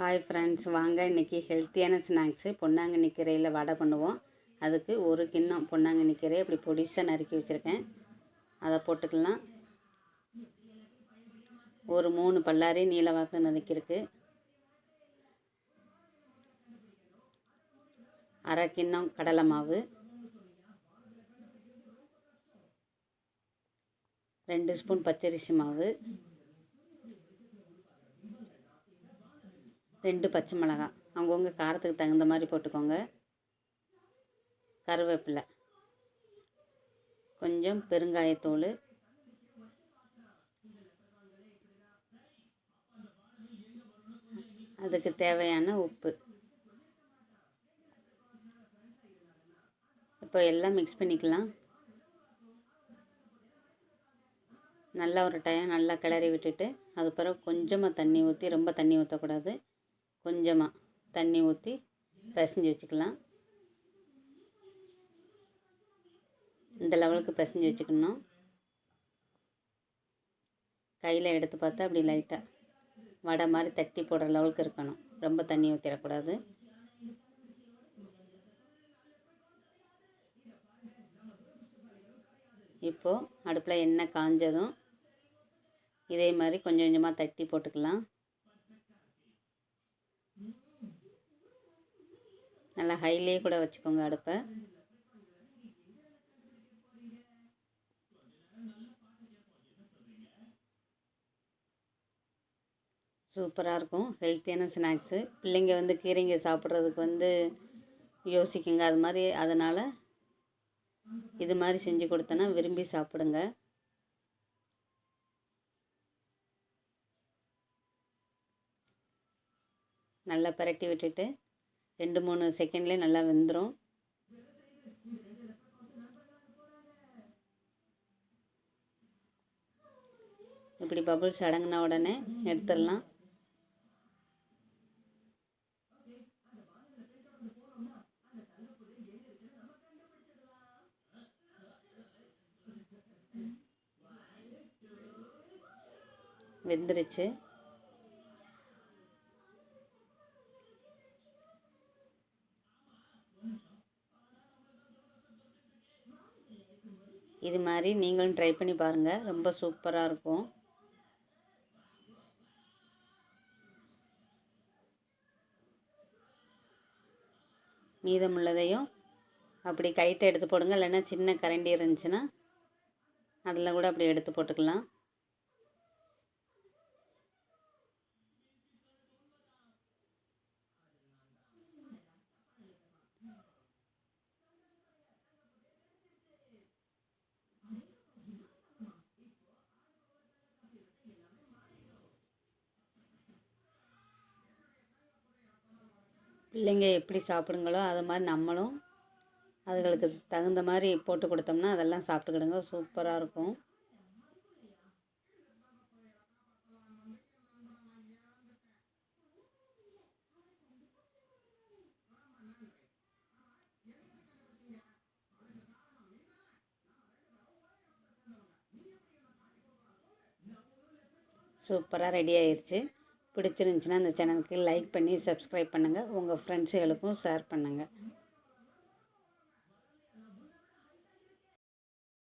Hi friends வாங்க இன்றைக்கி ஹெல்த்தியான ஸ்நாக்ஸு பொன்னாங்கண்ணி கீரையில் வடை பண்ணுவோம். அதுக்கு ஒரு கிண்ணம் பொன்னாங்கண்ணி கீரை இப்படி பொடிசாக நறுக்கி வச்சுருக்கேன். அதை போட்டுக்கலாம். ஒரு மூணு பல்லாரி நீல வாக்கில் நறுக்கியிருக்கு. அரை கிண்ணம் கடலை மாவு. ரெண்டு ஸ்பூன் பச்சரிசி மாவு. ரெண்டு பச்சை மிளகாய் அவங்கவுங்க காரத்துக்கு தகுந்த மாதிரி போட்டுக்கோங்க. கருவேப்பிலை. கொஞ்சம் பெருங்காயத்தூள். அதுக்கு தேவையான உப்பு. இப்போ எல்லாம் மிக்ஸ் பண்ணிக்கலாம். நல்லா ஒரு டைம் நல்லா கிளறி விட்டுட்டு அது பிறகு கொஞ்சமாக தண்ணி ஊற்றி ரொம்ப தண்ணி ஊற்றக்கூடாது கொஞ்சமாக தண்ணி ஊற்றி பிசைஞ்சு வச்சுக்கலாம். இந்த லெவலுக்கு பிசைஞ்சு வச்சுக்கணும். கையில் எடுத்து பார்த்தா அப்படி லைட்டாக வடை மாதிரி தட்டி போடுற லெவலுக்கு இருக்கணும். ரொம்ப தண்ணி ஊற்றிடக்கூடாது இப்போது அடுப்பில் எண்ணெய் காஞ்சதும் இதே மாதிரி கொஞ்சம் கொஞ்சமாக தட்டி போட்டுக்கலாம். நல்லா ஹைலே கூட வச்சுக்கோங்க அடுப்பை. சூப்பராக இருக்கும். ஹெல்த்தியான ஸ்நாக்ஸு. பிள்ளைங்க வந்து கீரைங்க சாப்பிட்றதுக்கு வந்து யோசிக்குங்க. அது மாதிரி அதனால் இது மாதிரி செஞ்சு கொடுத்தேன்னா விரும்பி சாப்பிடுங்க. நல்லா பரட்டி விட்டுட்டு ரெண்டு மூணு செகண்ட்லேயே நல்லா வெந்துடும் இப்படி பபுள்ஸ் அடங்கின உடனே எடுத்துடலாம். வெந்துருச்சு. இது மாதிரி நீங்களும் ட்ரை பண்ணி பாருங்கள் ரொம்ப சூப்பராக இருக்கும். மீதமுள்ளதையும் அப்படி கைட்டை எடுத்து போடுங்க. இல்லைன்னா சின்ன கரண்டி இருந்துச்சுன்னா அதில் கூட அப்படி எடுத்து போட்டுக்கலாம். பிள்ளைங்க எப்படி சாப்பிடுங்களோ அது மாதிரி நம்மளும் அதுகளுக்கு தகுந்த மாதிரி போட்டு கொடுத்தோம்னா அதெல்லாம் சாப்பிட்டுக்கிடுங்க. சூப்பராக இருக்கும். சூப்பராக ரெடி ஆயிடுச்சு பிடிச்சிருந்துச்சின்னா அந்த சேனலுக்கு லைக் பண்ணி சப்ஸ்கிரைப் பண்ணுங்கள் உங்கள் ஃப்ரெண்ட்ஸுகளுக்கும் ஷேர் பண்ணுங்கள்